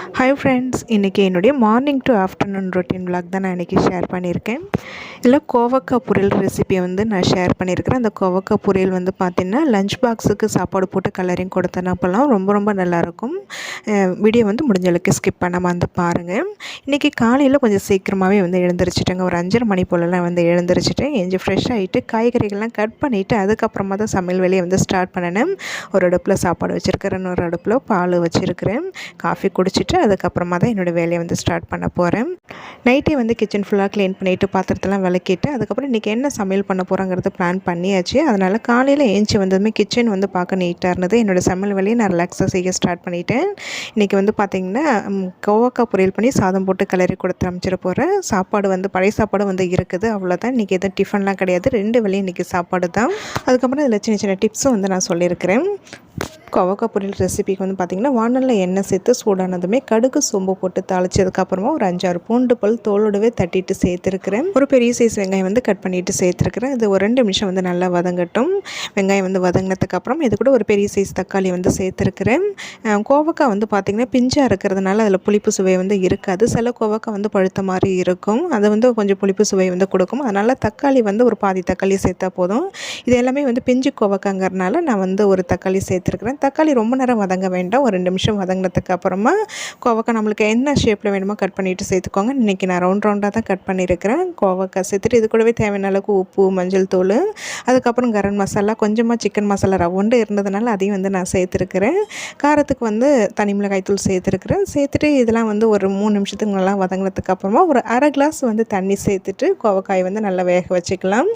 Hi friends இன்றைக்கி என்னுடைய morning to afternoon routine vlog தான் நான் இன்றைக்கி ஷேர் பண்ணியிருக்கேன். இல்லை கோவக்காய் பொரியல் ரெசிபியை வந்து நான் ஷேர் பண்ணியிருக்கிறேன். அந்த கோவக்காய் பொரியல் வந்து பார்த்திங்கன்னா லஞ்ச் பாக்ஸுக்கு சாப்பாடு போட்டு கலரிங் கொடுத்தனப்பெல்லாம் ரொம்ப ரொம்ப நல்லாயிருக்கும். வீடியோ வந்து முடிஞ்சளவுக்கு ஸ்கிப் பண்ணாமல் வந்து பாருங்கள் இன்றைக்கி காலையில் கொஞ்சம் சீக்கிரமாகவே வந்து எழுந்திரிச்சிட்டேங்க. ஒரு அஞ்சரை மணி போலலாம் வந்து எழுந்திரிச்சிட்டேன். எஞ்சி ஃப்ரெஷ் ஆகிட்டு காய்கறிகள்லாம் கட் பண்ணிவிட்டு அதுக்கப்புறமா தான் சமையல் வேலையை வந்து ஸ்டார்ட் பண்ணினேன். ஒரு அடுப்பில் சாப்பாடு வச்சுருக்கிறேன். ஒரு அடுப்பில் பால் வச்சுருக்கிறேன். காஃபி குடிச்சிட்டு அதுக்கப்புறமா தான் என்னோடய வேலையை வந்து ஸ்டார்ட் பண்ண போகிறேன் நைட்டே வந்து கிச்சன் ஃபுல்லாக க்ளீன் பண்ணிவிட்டு பாத்திரத்தெல்லாம் விளக்கிட்டு அதுக்கப்புறம் இன்றைக்கி என்ன சமையல் பண்ண போகிறோங்கிறத பிளான் பண்ணியாச்சு. அதனால் காலையில் ஏஞ்சி வந்ததுமே கிச்சன் வந்து பார்க்க நீட்டாக இருந்தது. என்னோடய சமையல் வேலையை நான் ரிலாக்ஸாக செய்ய ஸ்டார்ட் பண்ணிட்டேன். இன்றைக்கி வந்து பார்த்திங்கன்னா ம், கோவக்காய் பொரியல் பண்ணி சாதம் போட்டு கிளறி கொடுத்து அமைச்சிட போகிறேன் சாப்பாடு வந்து பழைய சாப்பாடு வந்து இருக்குது அவ்வளோதான் இன்றைக்கி எதுவும் டிஃபன்லாம் கிடையாது. ரெண்டு வேலையும் இன்றைக்கி சாப்பாடு தான். அதுக்கப்புறம் இதில் சின்ன சின்ன டிப்ஸும் வந்து நான் சொல்லியிருக்கிறேன். கோவக்காய் பொரியல் ரெசிபிக்கு வந்து பார்த்திங்கன்னா வானலில் எண்ணெய் சேர்த்து சூடானதுமே கடுகு சோம்பு போட்டு தாளிச்சதுக்கப்புறமா ஒரு அஞ்சாறு பூண்டு பல் தோலோடவே தட்டிட்டு சேர்த்துருக்கிறேன். ஒரு பெரிய சைஸ் வெங்காயம் வந்து கட் பண்ணிட்டு சேர்த்துருக்கிறேன். இது ஒரு ரெண்டு நிமிஷம் வந்து நல்லா வதங்கட்டும். வெங்காயம் வந்து வதங்கினதுக்கப்புறம் இது கூட ஒரு பெரிய சைஸ் தக்காளி வந்து சேர்த்துருக்கிறேன். கோவக்காய் வந்து பார்த்திங்கன்னா பிஞ்சாக இருக்கிறதுனால அதில் புளிப்பு சுவை வந்து இருக்காது. சில கோவக்காய் வந்து பழுத்த மாதிரி இருக்கும். அது வந்து கொஞ்சம் புளிப்பு சுவை வந்து கொடுக்கும். அதனால் தக்காளி வந்து ஒரு பாதி தக்காளி சேர்த்தா போதும். இது எல்லாமே வந்து பிஞ்சு கோவக்காங்கிறனால நான் வந்து ஒரு தக்காளி சேர்த்துருக்குறேன். தக்காளி ரொம்ப நேரம் வதங்க வேண்டாம். ஒரு ரெண்டு நிமிஷம் வதங்கினதுக்கு அப்புறமா கோவக்காய் நம்மளுக்கு என்ன ஷேப்பில் வேணுமோ கட் பண்ணிவிட்டு சேர்த்துக்கோங்க. இன்றைக்கி நான் ரவுண்ட் ரவுண்டாக தான் கட் பண்ணியிருக்கிறேன் கோவக்காய் சேர்த்துட்டு இது கூடவே தேவையான அளவுக்கு உப்பு மஞ்சள் தூள் அதுக்கப்புறம் கரம் மசாலா கொஞ்சமாக சிக்கன் மசாலா ரவுண்டு இருந்ததுனால அதையும் வந்து நான் சேர்த்துருக்கிறேன். காரத்துக்கு வந்து தனி மிளகாய் தூள் சேர்த்துருக்குறேன். சேர்த்துட்டு இதெல்லாம் வந்து ஒரு மூணு நிமிஷத்துக்கு நல்லா வதங்கினதுக்கு அப்புறமா ஒரு அரை கிளாஸ் வந்து தண்ணி சேர்த்துட்டு கோவக்காய் வந்து நல்லா வேக வச்சுக்கலாம்.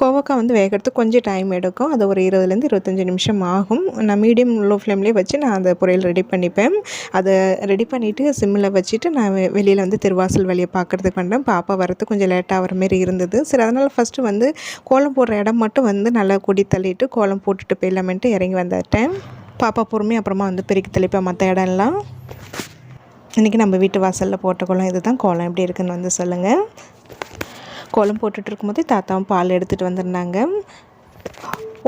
கோவக்காய் வந்து வேகிறதுக்கு கொஞ்சம் டைம் எடுக்கும். அது ஒரு இருபதுலேருந்து இருபத்தஞ்சி நிமிஷம் ஆகும். நான் மீடியம் லோ ஃப்ளேம்லேயே வச்சு நான் அந்த பொரியல் ரெடி பண்ணிப்பேன். அதை ரெடி பண்ணிவிட்டு சிம்மில் வச்சுட்டு நான் வெளியில் வந்து திருவாசல் வழியை பார்க்குறதுக்கு வந்தேன். பாப்பா வரது கொஞ்சம் லேட்டாக ஆகிற மாரி இருந்தது. சரி அதனால் ஃபஸ்ட்டு வந்து கோலம் போடுற இடம் மட்டும் வந்து நல்லா கொடி தள்ளிட்டு கோலம் போட்டுட்டு போயிடலாமேன்ட்டு இறங்கி வந்துட்டேன். பாப்பா பொறுமையாக அப்புறமா வந்து பெருக்கி தெளிப்பேன் மற்ற இடம்லாம். இன்றைக்கி நம்ம வீட்டு வாசலில் போட்ட கோலம் இதுதான். கோலம் எப்படி இருக்குன்னு வந்து சொல்லுங்கள் கோலம் போட்டுட்டு இருக்கும்போது தாத்தாவும் பால் எடுத்துகிட்டு வந்திருந்தாங்க.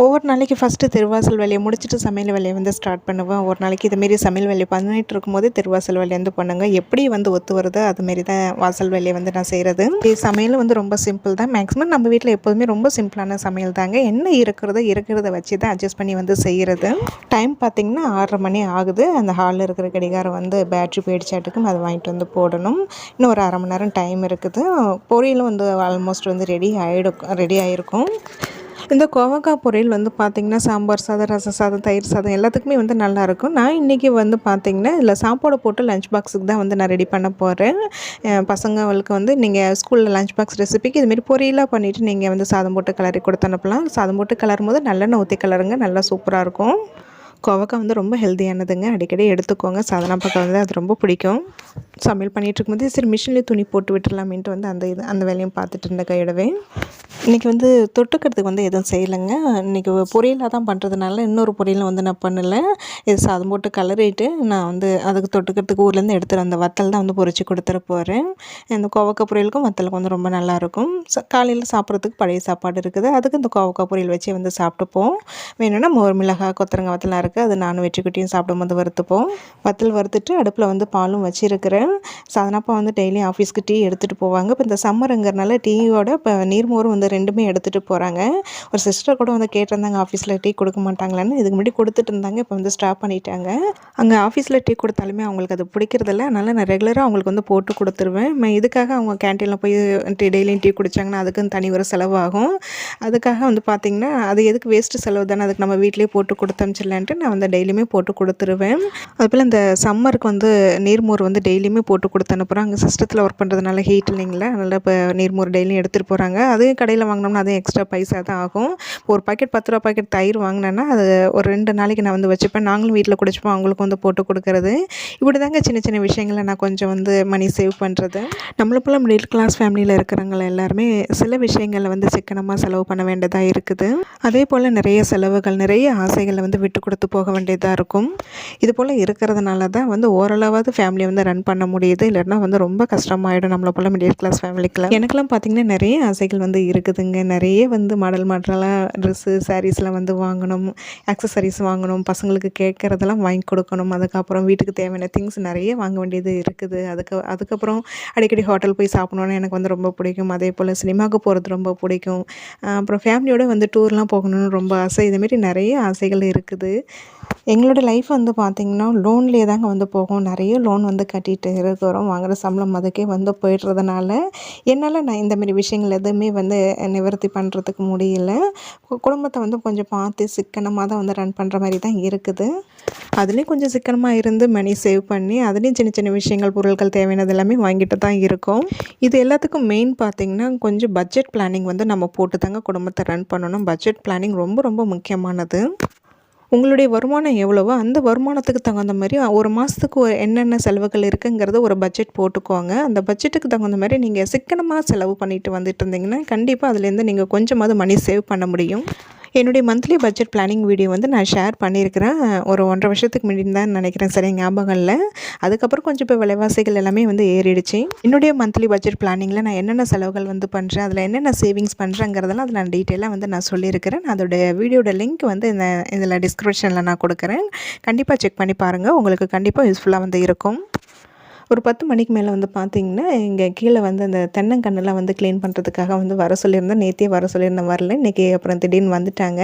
ஒவ்வொரு நாளைக்கு ஃபஸ்ட்டு திருவாசல் வேலையை முடிச்சுட்டு சமையல் வேலையை வந்து ஸ்டார்ட் பண்ணுவேன். ஒரு நாளைக்கு இதுமாரி சமையல் வேலையை பண்ணிட்டு இருக்கும்போது திருவாசல் வேலையை வந்து பண்ணுங்க. எப்படி வந்து ஒத்து வருதோ அதுமாரி தான் வாசல் வேலையை வந்து நான் செய்கிறது சமையல் வந்து ரொம்ப சிம்பிள் தான். மேக்ஸிமம் நம்ம வீட்டில் எப்போதுமே ரொம்ப சிம்பிளான சமையல் தாங்க. என்ன இருக்கிறதோ இருக்கிறத வச்சு தான் அட்ஜஸ்ட் பண்ணி வந்து செய்கிறது டைம் பார்த்திங்கன்னா ஆறரை மணி ஆகுது. அந்த ஹாலில் இருக்கிற கடிகாரம் வந்து பேட்ரி போயிடுச்சாட்டுக்கும் அதை வாங்கிட்டு வந்து போடணும். இன்னும் ஒரு அரை மணி நேரம் டைம் இருக்குது. பொரியலும் வந்து ஆல்மோஸ்ட் வந்து ரெடி ஆகிடும் ரெடி ஆகிருக்கும் இந்த கோவக்காய் பொரியல் வந்து பார்த்திங்கன்னா சாம்பார் சாதம் ரசம் சாதம் தயிர் சாதம் எல்லாத்துக்குமே வந்து நல்லாயிருக்கும். நான் இன்றைக்கி வந்து பார்த்திங்கன்னா இதில் சாப்பாடு போட்டு லஞ்ச் பாக்ஸுக்கு தான் வந்து நான் ரெடி பண்ண போகிறேன் பசங்களுக்கு வந்து நீங்கள் ஸ்கூலில் லஞ்ச் பாக்ஸ் ரெசிபிக்கு இதுமாரி பொரியலாக பண்ணிவிட்டு நீங்கள் வந்து சாதம் போட்டு கலரி கொடுத்து அனுப்பலாம். சாதம் போட்டு கலரும் போது நல்லெண்ணெய் ஊற்றி கலருங்க நல்லா சூப்பராக இருக்கும். கோவக்காய் வந்து ரொம்ப ஹெல்த்தியானதுங்க அடிக்கடி எடுத்துக்கோங்க. சாதனா பக்கம் வந்து அது ரொம்ப பிடிக்கும். சமையல் பண்ணிகிட்ருக்கும்போது சரி மிஷின்லேயே துணி போட்டு விட்டுடலாமேன்ட்டு வந்து அந்த இது அந்த வேலையும் பார்த்துட்டு இருந்த கையிடவே. இன்றைக்கி வந்து தொட்டுக்கிறதுக்கு வந்து எதுவும் செய்யலைங்க. இன்றைக்கி பொரியலாக தான் பண்ணுறதுனால இன்னொரு பொரியலும் வந்து நான் பண்ணலை. இது சாதம் போட்டு கலரிட்டு நான் வந்து அதுக்கு தொட்டுக்கிறதுக்கு ஊர்லேருந்து எடுத்துகிற அந்த வத்தல் தான் வந்து பொறிச்சு கொடுத்துட போகிறேன் இந்த கோவக்காய் பொரியலுக்கும் வத்தலுக்கும் வந்து ரொம்ப நல்லாயிருக்கும் ச காலையில் சாப்பிட்றதுக்கு பழைய சாப்பாடு இருக்குது. அதுக்கு இந்த கோவக்காய் பொரியல் வச்சு வந்து சாப்பிட்டுப்போம். வேணும்னா மோர் மிளகாய் கொத்தரங்க வத்தலாம் இருக்குது அது நானும் வெற்றிக்குட்டியும் சாப்பிடும்போது வறுத்துப்போம். வத்தல் வறுத்துட்டு அடுப்பில் வந்து பாலும் வச்சுருக்கிறேன். சாதனப்பா வந்து டெய்லி ஆஃபீஸ்க்கு டீ எடுத்துகிட்டு போவாங்க. இப்போ இந்த சம்மருங்கிறனால டீயோட இப்போ நீர்மோரும் வந்து ரெண்டுமே எடுத்துகிட்டு போகிறாங்க ஒரு சிஸ்டர் கூட வந்து கேட்டிருந்தாங்க ஆஃபீஸில் டீ கொடுக்க மாட்டாங்களான்னு. இதுக்கு முன்னாடி கொடுத்துட்டு இருந்தாங்க இப்போ வந்து ஸ்டாப் பண்ணிட்டாங்க. அங்கே ஆஃபீஸில் டீ கொடுத்தாலுமே அவங்களுக்கு அது பிடிக்கிறதில்ல. அதனால் நான் ரெகுலராக அவங்களுக்கு வந்து போட்டு கொடுத்துருவேன். இதுக்காக அவங்க கேன்டீனில் போய் டீ டெய்லியும் டீ குடித்தாங்கன்னா அதுக்குன்னு தனி ஒரு செலவாகும். அதுக்காக வந்து பார்த்திங்கன்னா அது எதுக்கு வேஸ்ட்டு செலவு தானே அதுக்கு நம்ம வீட்டிலேயே போட்டு கொடுத்தமிச்சிடலான்ட்டு நான் வந்து டெய்லியுமே போட்டு கொடுத்துருவேன். அதுபோல் இந்த சம்மருக்கு வந்து நீர்மோர் வந்து டெய்லியுமே போட்டு கொடுத்து அனுப்புகிறோம் அங்கே சிஸ்டத்தில் ஒர்க் பண்ணுறதுனால ஹீட் இல்லைங்களா? அதனால் இப்போ நீர்மோர் டெய்லியும் எடுத்துகிட்டு போகிறாங்க அதுவும் கடையில் வாங்கினோம்னா அதுவும் எக்ஸ்ட்ரா பைசா தான் ஆகும். ஒரு பாக்கெட் பத்து ரூபா பாக்கெட் தயிர் வாங்கினேன்னா அது ஒரு ரெண்டு நாளைக்கு நான் வந்து வச்சுப்பேன். நாங்களும் வீட்டில் குடிச்சுப்போம் அவங்களுக்கும் வந்து போட்டு கொடுக்குறது. இப்படி தாங்க சின்ன சின்ன விஷயங்களை நான் கொஞ்சம் வந்து மணி சேவ் பண்ணுறது நம்மளை போல் மிடில் கிளாஸ் ஃபேமிலியில் இருக்கிறவங்க எல்லாருமே சில விஷயங்களில் வந்து சிக்கனமாக செலவு பண்ண வேண்டியதாக இருக்குது. அதே போல் நிறைய செலவுகள் நிறைய ஆசைகளை வந்து விட்டு கொடுத்து போக வேண்டியதாக இருக்கும். இது போல் இருக்கிறதுனால தான் வந்து ஓரளவாவது ஃபேமிலியை வந்து ரன் பண்ண பண்ண முடியுது. இல்லைன்னா வந்து ரொம்ப கஷ்டமாயிடும் நம்மளை போல் மிடில் கிளாஸ் ஃபேமிலிக்கெலாம் எனக்கெல்லாம் பார்த்திங்கன்னா நிறைய ஆசைகள் வந்து இருக்குதுங்க. நிறைய வந்து மாடல் மாடலாக ட்ரெஸ்ஸு சாரீஸ்லாம் வந்து வாங்கணும். ஆக்சசரிஸ் வாங்கணும். பசங்களுக்கு கேட்குறதெல்லாம் வாங்கி கொடுக்கணும். அதுக்கப்புறம் வீட்டுக்கு தேவையான திங்ஸ் நிறைய வாங்க வேண்டியது இருக்குது. அதுக்கு அதுக்கப்புறம் அடிக்கடி ஹோட்டல் போய் சாப்பிடணுன்னு எனக்கு வந்து ரொம்ப பிடிக்கும். அதே போல் சினிமாவுக்கு போகிறது ரொம்ப பிடிக்கும். அப்புறம் ஃபேமிலியோடு வந்து டூர்லாம் போகணும்னு ரொம்ப ஆசை. இதுமாரி நிறைய ஆசைகள் இருக்குது. எங்களோட லைஃப் வந்து பார்த்திங்கன்னா லோன்லேயே தாங்க வந்து போகும். நிறைய லோன் வந்து கட்டிகிட்டு இருக்கிறோம். வாங்குகிற சம்பளம் அதுக்கே வந்து போயிடுறதுனால என்னால் நான் இந்தமாரி விஷயங்கள் எதுவுமே வந்து நிவர்த்தி பண்ணுறதுக்கு முடியல. குடும்பத்தை வந்து கொஞ்சம் பார்த்து சிக்கனமாக தான் வந்து ரன் பண்ணுற மாதிரி தான் இருக்குது. அதுலேயும் கொஞ்சம் சிக்கனமாக இருந்து மணி சேவ் பண்ணி அதுலேயும் சின்ன சின்ன விஷயங்கள் பொருட்கள் தேவையானது எல்லாமே வாங்கிட்டு தான் இருக்கோம். இது எல்லாத்துக்கும் மெயின் பார்த்திங்கன்னா கொஞ்சம் பட்ஜெட் பிளானிங் வந்து நம்ம போட்டு தாங்க குடும்பத்தை ரன் பண்ணணும். பட்ஜெட் பிளானிங் ரொம்ப ரொம்ப முக்கியமானது. உங்களுடைய வருமானம் எவ்வளவோ அந்த வருமானத்துக்கு தகுந்த மாதிரி ஒரு மாதத்துக்கு என்னென்ன செலவுகள் இருக்குங்கிறத ஒரு பட்ஜெட் போட்டுக்கோங்க. அந்த பட்ஜெட்டுக்கு தகுந்த மாதிரி நீங்கள் சிக்கனமாக செலவு பண்ணிட்டு வந்துட்டு இருந்தீங்கன்னா கண்டிப்பாக அதுலேருந்து நீங்கள் கொஞ்சமாவது மணி சேவ் பண்ண முடியும். என்னுடைய மந்த்லி பட்ஜெட் பிளானிங் வீடியோ வந்து நான் ஷேர் பண்ணியிருக்கிறேன். ஒரு ஒன்றரை வருஷத்துக்கு முன்னாடி தான் நினைக்கிறேன். சரி ஞாபகம் இல்லை. அதுக்கப்புறம் கொஞ்சம் இப்போ விலைவாசிகள் எல்லாமே வந்து ஏறிடுச்சு. என்னுடைய மந்த்லி பட்ஜெட் பிளானிங்கில் நான் என்னென்ன செலவுகள் வந்து பண்ணுறேன் அதில் என்னென்ன சேவிங்ஸ் பண்ணுறேங்கிறதெல்லாம் அதில் நான் டீட்டெயிலாக வந்து நான் சொல்லியிருக்கிறேன். அதோடைய வீடியோட லிங்க் வந்து இந்த இதில் டிஸ்கிரிப்ஷனில் நான் கொடுக்குறேன். கண்டிப்பாக செக் பண்ணி பாருங்கள் உங்களுக்கு கண்டிப்பாக யூஸ்ஃபுல்லாக வந்து இருக்கும். ஒரு பத்து மணிக்கு மேலே வந்து பார்த்திங்கன்னா இங்கே கீழே வந்து அந்த தென்னங்கண்ணெல்லாம் வந்து க்ளீன் பண்ணுறதுக்காக வந்து வர சொல்லியிருந்தேன். நேற்றே வர சொல்லியிருந்தேன் வரல. இன்றைக்கி அப்புறம் திடீர்னு வந்துட்டாங்க.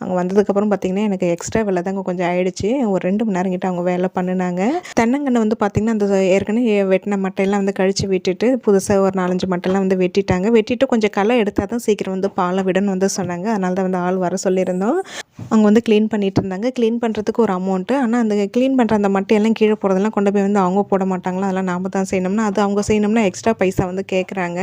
அங்கே வந்ததுக்கப்புறம் பார்த்திங்கன்னா எனக்கு எக்ஸ்ட்ரா வேலை தாங்க கொஞ்சம் ஆயிடுச்சு. ஒரு ரெண்டு மணி நேரம் கிட்ட அவங்க வேலை பண்ணினாங்க. தென்னங்கண்ணை வந்து பார்த்திங்கன்னா அந்த ஏற்கனவே வெட்டின மட்டையெல்லாம் வந்து கழித்து விட்டுட்டு புதுசாக ஒரு நாலஞ்சு மட்டையெல்லாம் வந்து வெட்டிட்டாங்க. வெட்டிட்டு கொஞ்சம் களை எடுத்தால் தான் சீக்கிரம் வந்து பாலை விடணும்னு வந்து சொன்னாங்க. அதனால தான் வந்து ஆள் வர சொல்லியிருந்தோம். அவங்க வந்து க்ளீன் பண்ணிகிட்டு இருந்தாங்க க்ளீன் பண்ணுறதுக்கு ஒரு அமௌண்ட்டு ஆனால் அந்த க்ளீன் பண்ணுற அந்த மட்டையெல்லாம் கீழே போகிறதெல்லாம் கொண்டு போய் வந்து அவங்க போட மாட்டாங்களா? அதெல்லாம் நாம் தான் செய்யணும்னா அது அவங்க செய்யணும்னா எக்ஸ்ட்ரா பைசா வந்து கேட்குறாங்க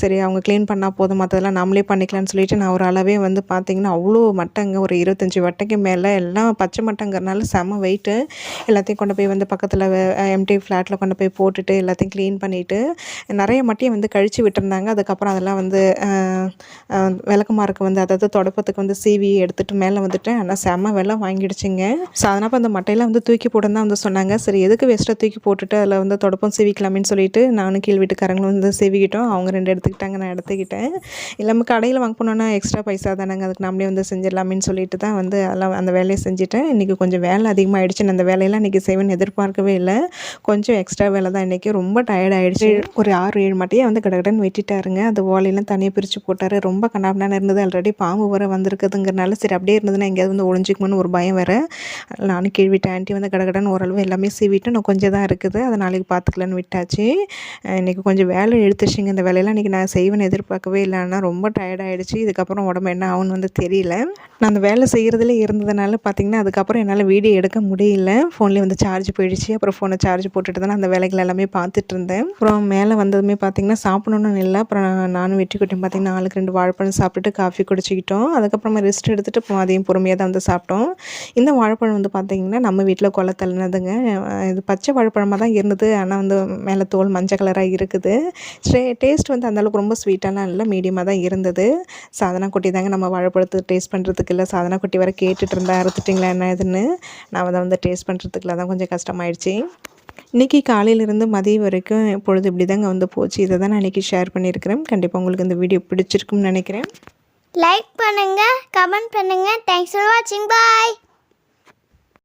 சரி அவங்க க்ளீன் பண்ணால் போதும். மற்றதெல்லாம் நம்மளே பண்ணிக்கலாம்னு சொல்லிட்டு நான் ஒரு அளவே வந்து பார்த்திங்கன்னா அவ்வளோ மட்டைங்க ஒரு இருபத்தஞ்சி வட்டைக்கு மேலே எல்லாம் பச்சை மட்டைங்கிறனால செம வெயிட்டு எல்லாத்தையும் கொண்டு போய் வந்து பக்கத்தில் எம்டி ஃப்ளாட்டில் கொண்டு போய் போட்டுட்டு எல்லாத்தையும் க்ளீன் பண்ணிவிட்டு நிறைய மட்டையை வந்து கழித்து விட்டுருந்தாங்க. அதுக்கப்புறம் அதெல்லாம் வந்து விளக்கமாருக்கு வந்து அதாவது தொடப்பத்துக்கு வந்து சீவி எடுத்துகிட்டு மேலே வந்துட்டேன். ஆனால் செம்ம வெலை வாங்கிடுச்சிங்க. ஸோ அப்போ அந்த மட்டையெல்லாம் வந்து தூக்கி போட்டு தான் வந்து சொன்னாங்க. சரி எதுக்கு வேஸ்ட்டாக தூக்கி போட்டுட்டு அதில் வந்து தொடப்பம் சீவிக்கலாமேன்னு சொல்லிட்டு நானும் கீழ் வீட்டுக்காரங்களும் வந்து சீவிக்கிட்டோம். அவங்க ரெண்டு எடுத்துக்கிட்டாங்க நான் எடுத்துக்கிட்டேன். இல்லாமல் கடையில் வாங்க போனோன்னா எக்ஸ்ட்ரா பைசா தானேங்க. அதுக்கு நம்மளே வந்து செஞ்சிடலாமேன்னு சொல்லிட்டு தான் வந்து அதெல்லாம் அந்த வேலையை செஞ்சுட்டேன். இன்றைக்கி கொஞ்சம் வேலை அதிகமாகிடுச்சு நான் அந்த வேலையெல்லாம் இன்றைக்கி செய்வேன்னு எதிர்பார்க்கவே இல்லை. கொஞ்சம் எக்ஸ்ட்ரா வேலை தான் இன்றைக்கி ரொம்ப டயர்ட் ஆகிடுச்சு ஒரு ஆறு ஏழு மட்டையை வந்து கடகடன்னு வெட்டிட்டாருங்க. அந்த ஓலையெல்லாம் தனியாக பிரித்து போட்டார். ரொம்ப கண்ணாபினான இருந்தது. ஆல்ரெடி பாம்பு வர வந்திருக்குதுங்கிறனால சரி அப்படியே இருந்ததுன்னா எங்கேயாவது வந்து ஒழிஞ்சிக்குமோன்னு ஒரு பயம் வேறு. நானும் கேள்விட்டேன் ஆண்டி வந்து கடகடன்னு ஓரளவு எல்லாமே சீவிட்டு நான் கொஞ்சம் தான் இருக்குது. அதை நாளைக்கு பார்த்துக்கலான்னு விட்டாச்சு. இன்றைக்கி கொஞ்சம் வேலை எடுத்துச்சிங்க இந்த வேலையெல்லாம் இன்றைக்கி நான் செய்வேன்னு எதிர்பார்க்கவே இல்லைன்னா ரொம்ப டயர்டாகிடுச்சு இதுக்கப்புறம் உடம்பு என்ன ஆகுன்னு வந்து தெரியல. நான் அந்த வேலை செய்கிறதுல இருந்ததுனால பார்த்திங்கன்னா அதுக்கப்புறம் என்னால் வீடியோ எடுக்க முடியல. ஃபோன்லேயே வந்து சார்ஜ் போயிடுச்சு. அப்புறம் ஃபோனை சார்ஜ் போட்டுட்டு தான் அந்த வேலைகள் எல்லாமே பார்த்துட்டு இருந்தேன். அப்புறம் மேலே வந்ததுமே பார்த்திங்கன்னா சாப்பிடணும்னு இல்லை அப்புறம் நானும் வெட்டி குட்டியும் பார்த்திங்கன்னா ஆளுக்கு ரெண்டு வாழைப்பழம் சாப்பிட்டுட்டு காஃபி குடிச்சிக்கிட்டோம். அதுக்கப்புறமா ரெஸ்ட் எடுத்துகிட்டு அதையும் பொறுமையாக தான் வந்து சாப்பிட்டோம். இந்த வாழைப்பழம் வந்து பார்த்திங்கன்னா நம்ம வீட்டில் கொலை தள்ளினதுங்க. இது பச்சை வாழைப்பழமாக தான் இருந்தது. ஆனால் வந்து மேலே தோல் மஞ்சள் கலராக இருக்குது. ஸ்டே டேஸ்ட் வந்து அந்தளவுக்கு ரொம்ப ஸ்வீட்டாலாம் இல்லை மீடியமாக தான் இருந்தது. சாதனா குட்டி தாங்க நம்ம வாழைப்பழத்தை டேஸ்ட் பண்ணுறதுக்கு இல்லை. சாதனா குட்டி வர கேட்டுட்டு இருந்தா அறுத்துட்டிங்களா என்ன இதுன்னு நான் அதை வந்து டேஸ்ட் பண்ணுறதுக்குல தான் கொஞ்சம் கஷ்டமாயிடுச்சு. இன்றைக்கி காலையிலேருந்து மதியம் வரைக்கும் பொழுது இப்படி தாங்க வந்து போச்சு. இதை தான் நான் இன்றைக்கி ஷேர் பண்ணியிருக்கிறேன். கண்டிப்பாக உங்களுக்கு இந்த வீடியோ பிடிச்சிருக்கும்னு நினைக்கிறேன். லைக் பண்ணுங்க கமெண்ட் பண்ணுங்க. தேங்க்ஸ் ஃபார் வாட்சிங் பாய்